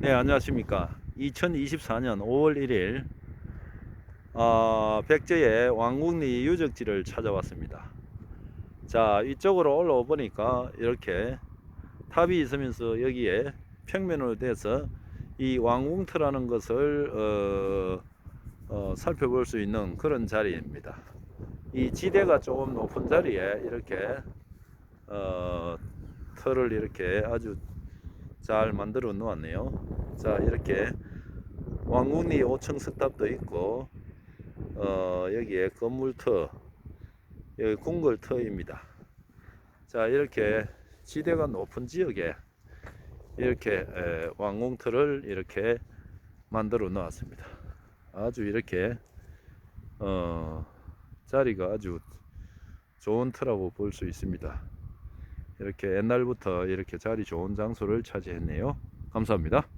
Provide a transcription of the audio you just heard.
네, 안녕하십니까. 2024년 5월 1일, 어, 백제의 왕궁리 유적지를 찾아왔습니다. 자, 이쪽으로 올라와 보니까 이렇게 탑이 있으면서 여기에 평면으로 돼서 이 왕궁터라는 것을 어, 어, 살펴볼 수 있는 그런 자리입니다. 이 지대가 조금 높은 자리에 이렇게 어, 터를 이렇게 아주 잘 만들어 놓았네요. 자 이렇게 왕궁리 5층 석탑도 있고 어, 여기에 건물터 여기 궁궐터입니다. 자 이렇게 지대가 높은 지역에 이렇게 에, 왕궁터를 이렇게 만들어 놓았습니다. 아주 이렇게 어, 자리가 아주 좋은 터라고 볼 수 있습니다. 이렇게 옛날부터 이렇게 자리 좋은 장소를 차지했네요. 감사합니다.